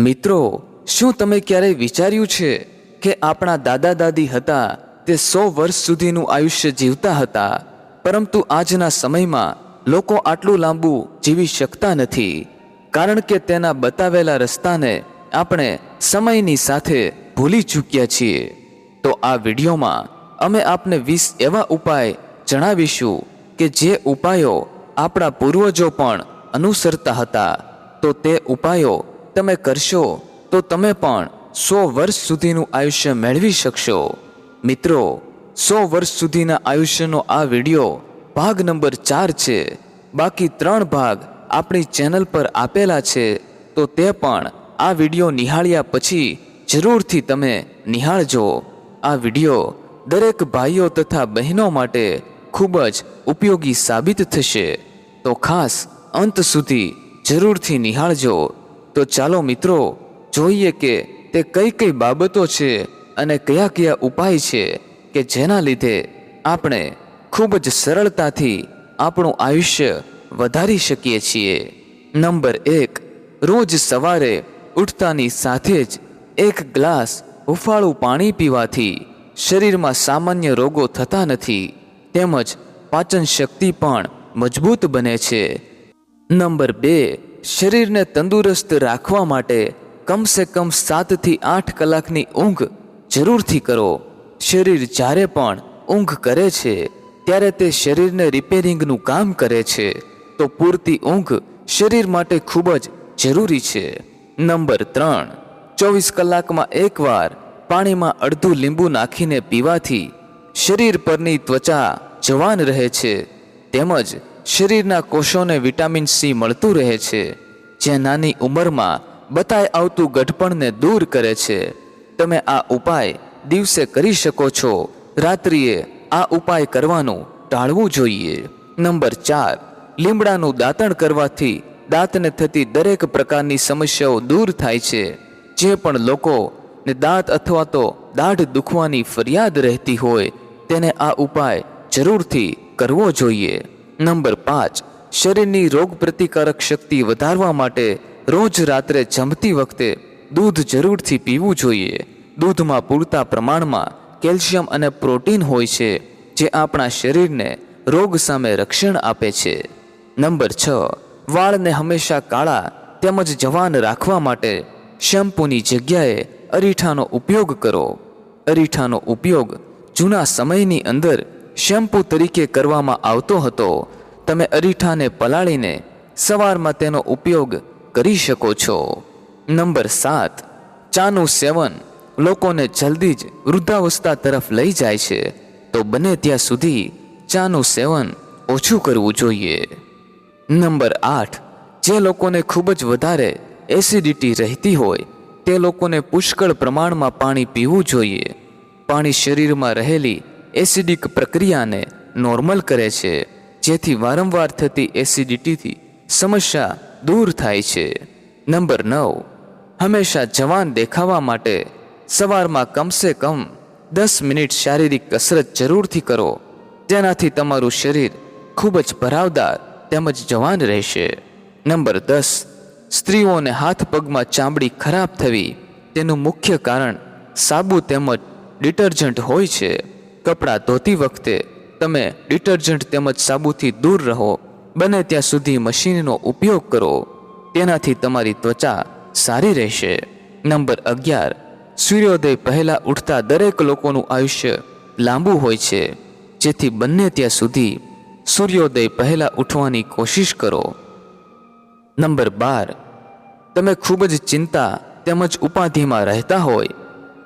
મિત્રો, શું તમે ક્યારેય વિચાર્યું છે કે આપણા દાદા દાદી હતા તે સો વર્ષ સુધીનું આયુષ્ય જીવતા હતા, પરંતુ આજના સમયમાં લોકો આટલું લાંબુ જીવી શકતા નથી, કારણ કે તેના બતાવેલા રસ્તાને આપણે સમયની સાથે ભૂલી ચૂક્યા છીએ? તો આ વિડીયોમાં અમે આપને વીસ એવા ઉપાય જણાવીશું કે જે ઉપાયો આપણા પૂર્વજો પણ અનુસરતા હતા. તો તે ઉપાયો તમે કરશો, તો તમે પણ સો વર્ષ સુધીનું આયુષ્ય મેળવી શકશો. મિત્રો, સો વર્ષ સુધીના આયુષ્યનો આ વીડિયો ભાગ નંબર ચાર છે. બાકી ત્રણ ભાગ આપણી ચેનલ પર આપેલા છે, તો તે પણ આ વીડિયો નિહાળ્યા પછી જરૂરથી તમે નિહાળજો. આ વીડિયો દરેક ભાઈઓ તથા બહેનો માટે ખૂબ જ ઉપયોગી સાબિત થશે. તો ખાસ અંત સુધી જરૂરથી નિહાળજો. તો ચાલો મિત્રો, જોઈએ કે તે કઈ કઈ બાબતો છે અને કયા કયા ઉપાય છે કે જેના લીધે આપણે ખૂબ જ સરળતાથી આપણું આયુષ્ય વધારી શકીએ છીએ. નંબર એક, રોજ સવારે ઉઠતાની સાથે જ એક ગ્લાસ હુફાળું પાણી પીવાથી શરીરમાં સામાન્ય રોગો થતા નથી, તેમજ પાચન શક્તિ પણ મજબૂત બને છે. નંબર બે શરીરને તંદુરસ્ત રાખવા માટે કમસે કમ સાતથી આઠ કલાકની ઊંઘ જરૂરથી કરો. શરીર જ્યારે પણ ઊંઘ કરે છે, ત્યારે તે શરીરને રિપેરિંગનું કામ કરે છે. તો પૂરતી ઊંઘ શરીર માટે ખૂબ જ જરૂરી છે. નંબર ત્રણ, ચોવીસ કલાકમાં એકવાર પાણીમાં અડધું લીંબુ નાખીને પીવાથી શરીર પરની ત્વચા જવાન રહે છે. તેમજ શરીરના કોષોને વિટામિન સી મળતું રહે છે, જે નાની ઉંમરમાં બતાય આવતું ગઢપણને દૂર કરે છે. તમે આ ઉપાય દિવસે કરી શકો છો. રાત્રિએ આ ઉપાય કરવાનું ટાળવું જોઈએ. નંબર ચાર, લીમડાનું દાંતણ કરવાથી દાંતને થતી દરેક પ્રકારની સમસ્યાઓ દૂર થાય છે. જે પણ લોકો ને દાંત અથવા તો દાઢ દુખવાની ફરિયાદ રહેતી હોય, તેને આ ઉપાય જરૂરથી કરવો જોઈએ. નંબર પાંચ, શરીરની રોગ પ્રતિકારક શક્તિ વધારવા માટે રોજ રાત્રે જમતી વખતે દૂધ જરૂરથી પીવું જોઈએ. દૂધમાં પૂરતા પ્રમાણમાં કેલ્શિયમ અને પ્રોટીન હોય છે, જે આપણા શરીરને રોગ સામે રક્ષણ આપે છે. નંબર છ, વાળને હંમેશા કાળા તેમજ જવાન રાખવા માટે શેમ્પૂની જગ્યાએ અરીઠાનો ઉપયોગ કરો. અરીઠાનો ઉપયોગ જૂના સમયની અંદર શેમ્પૂ તરીકે કરવામાં આવતો હતો. તમે અરીઠાને પલાળીને સવારમાં તેનો ઉપયોગ કરી શકો છો. નંબર સાત. ચાનું સેવન લોકોને જલ્દી જ વૃદ્ધાવસ્થા તરફ લઈ જાય છે. તો બને ત્યાં સુધી ચાનું સેવન ઓછું કરવું જોઈએ. નંબર આઠ. જે લોકોને ખૂબ જ વધારે એસિડિટી રહેતી હોય, તે લોકોને પુષ્કળ પ્રમાણમાં પાણી પીવું જોઈએ. પાણી શરીરમાં રહેલી એસિડિક પ્રક્રિયાને નોર્મલ કરે છે, જેથી વારંવાર થતી એસિડિટીથી સમસ્યા દૂર થાય છે. નંબર નવ, હંમેશા જવાન દેખાવા માટે સવારમાં કમસે કમ દસ મિનિટ શારીરિક કસરત જરૂરથી કરો. તેનાથી તમારું શરીર ખૂબ જ ભરાવદાર તેમજ જવાન રહેશે. નંબર દસ, સ્ત્રીઓને હાથ પગમાં ચામડી ખરાબ થવી, તેનું મુખ્ય કારણ સાબુ તેમજ ડિટર્જન્ટ હોય છે. કપડાં ધોતી વખતે તમે ડિટર્જન્ટ તેમજ સાબુથી દૂર રહો. બને ત્યાં સુધી મશીનનો ઉપયોગ કરો. તેનાથી તમારી ત્વચા સારી રહેશે. નંબર અગિયાર. સૂર્યોદય પહેલાં ઉઠતા દરેક લોકોનું આયુષ્ય લાંબુ હોય છે. જેથી બંને ત્યાં સુધી સૂર્યોદય પહેલાં ઉઠવાની કોશિશ કરો. નંબર બાર. તમે ખૂબ જ ચિંતા તેમજ ઉપાધિમાં રહેતા હોય,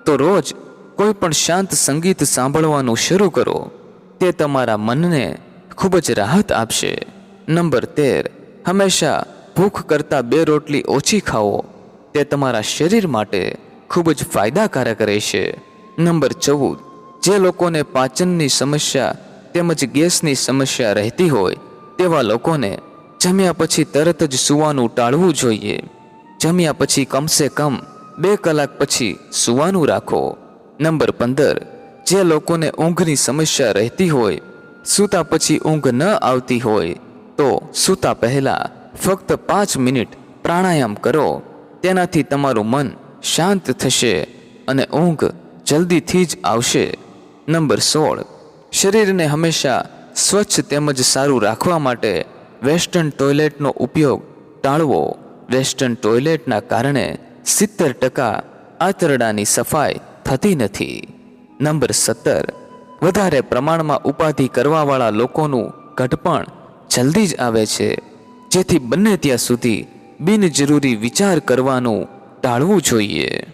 તો રોજ કોઈ પણ શાંત સંગીત સાંભળવાનું શરૂ કરો. તે તમારા મનને ખૂબ જ રાહત આપશે. નંબર તેર. હંમેશા ભૂખ કરતાં બે રોટલી ઓછી ખાઓ. તે તમારા શરીર માટે ખૂબ જ ફાયદાકારક રહેશે. નંબર ચૌદ. જે લોકોને પાચનની સમસ્યા તેમજ ગેસની સમસ્યા રહેતી હોય, તેવા લોકોને જમ્યા પછી તરત જ સૂવાનું ટાળવું જોઈએ. જમ્યા પછી કમસે કમ બે કલાક પછી સૂવાનું રાખો. નંબર પંદર, જે લોકોને ઊંઘની સમસ્યા રહેતી હોય, સૂતા પછી ઊંઘ ન આવતી હોય, તો સૂતા પહેલાં ફક્ત પાંચ મિનિટ પ્રાણાયામ કરો. તેનાથી તમારું મન શાંત થશે અને ઊંઘ જલ્દીથી જ આવશે. નંબર સોળ, શરીરને હંમેશા સ્વચ્છ તેમજ સારું રાખવા માટે વેસ્ટર્ન ટોયલેટનો ઉપયોગ ટાળવો. વેસ્ટર્ન ટોયલેટના કારણે સિત્તેર ટકા આંતરડાની સફાઈ થતી નથી. નંબર સત્તર. વધારે પ્રમાણમાં ઉપાધિ કરવાવાળા લોકોનું ઘટપણ જલ્દી જ આવે છે. જેથી બંને ત્યાં સુધી બિનજરૂરી વિચાર કરવાનું ટાળવું જોઈએ.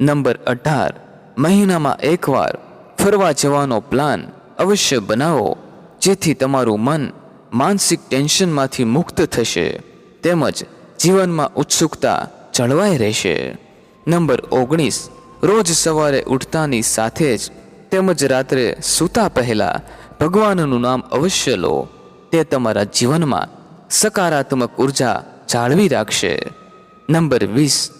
નંબર અઢાર. મહિનામાં એકવાર ફરવા જવાનો પ્લાન અવશ્ય બનાવો, જેથી તમારું મન માનસિક ટેન્શનમાંથી મુક્ત થશે, તેમજ જીવનમાં ઉત્સુકતા જળવાઈ રહેશે. નંબર ઓગણીસ. રોજ સવારે ઉઠતાની સાથે જ તેમજ રાત્રે સૂતા પહેલા ભગવાનનું નામ અવશ્ય લો. તે તમારા જીવનમાં સકારાત્મક ઊર્જા જાળવી રાખશે. નંબર વીસ.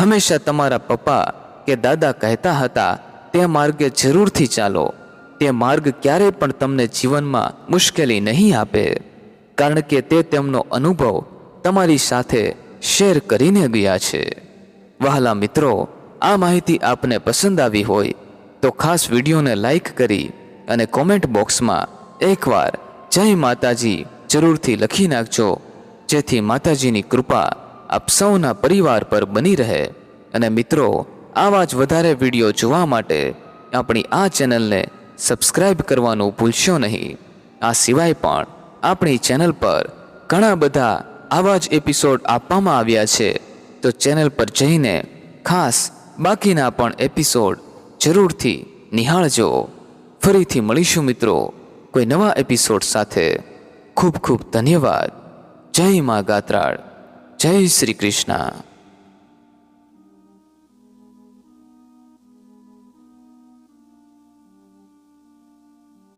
હંમેશા તમારા પપ્પા કે દાદા કહેતા હતા, તે માર્ગે જરૂરથી ચાલો. તે માર્ગ ક્યારેય પણ તમને જીવનમાં મુશ્કેલી નહીં આપે. કારણ કે તે તેમનો અનુભવ તમારી સાથે શેર કરીને ગયા છે. વહાલા મિત્રો આ માહિતી આપને પસંદ આવી હોય તો ખાસ વિડીયોને લાઈક કરી અને કોમેન્ટ બોક્સમાં એકવાર જય માતાજી જરૂરથી લખી નાખજો, જેથી માતાજીની કૃપા આપ સૌના પરિવાર પર બની રહે. અને મિત્રો, આવા જ વધારે વીડિયો જોવા માટે આપણી આ ચેનલને સબસ્ક્રાઇબ કરવાનું ભૂલશો નહીં. આ સિવાય પણ આપણી ચેનલ પર ઘણા બધા આવા જ એપિસોડ આપવામાં આવ્યા છે. તો ચેનલ પર જઈને ખાસ બાકીના પણ એપિસોડ જરૂરથી નિહાળજો. ફરીથી મળીશું મિત્રો કોઈ નવા એપિસોડ સાથે. ખૂબ ખૂબ ધન્યવાદ. જય મા ગાત્રાળ. જય શ્રી કૃષ્ણ.